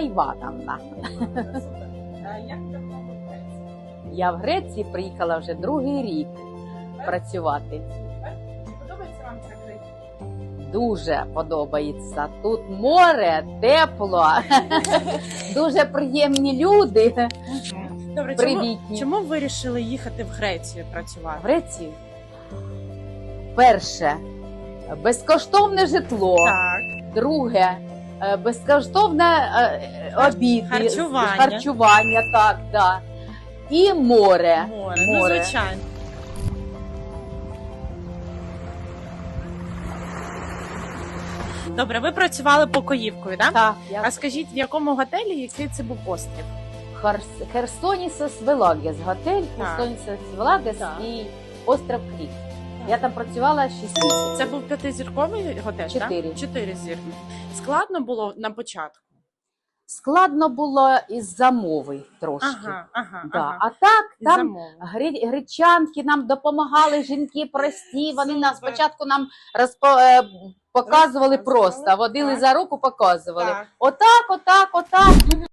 Греції? Я в Греції приїхала вже другий рік працювати. Подобається вам ця країна? Дуже подобається. Тут море, тепло, дуже приємні люди, Добре, чому, привітні. чому ви вирішили їхати в Грецію працювати? В? Грецію перше безкоштовне житло. Так. Друге безкоштовне е, е, обід, Харчування. харчування, так, да. І море. Море. Море. Ну, звичайно. Добре, ви працювали покоївкою, так? Так, я А скажіть, в якому готелі який це був острів? Херс- Херсонісос Велагес, готель. Херсонісос Велагес і остров Кріт. Я там працювала 6 місяців. Це був п'ятизірковий готель? Чотири. Так? Чотири зірки. Складно було на початку. Складно було із замови трошки. Ага, ага, Да. ага. А так, там замови. гри- гречанки нам допомагали, жінки прості. Вони нас Супер. спочатку нам розпо... е, показували Розказували, просто, водили так. за руку, показували. Так. Отак, отак, отак.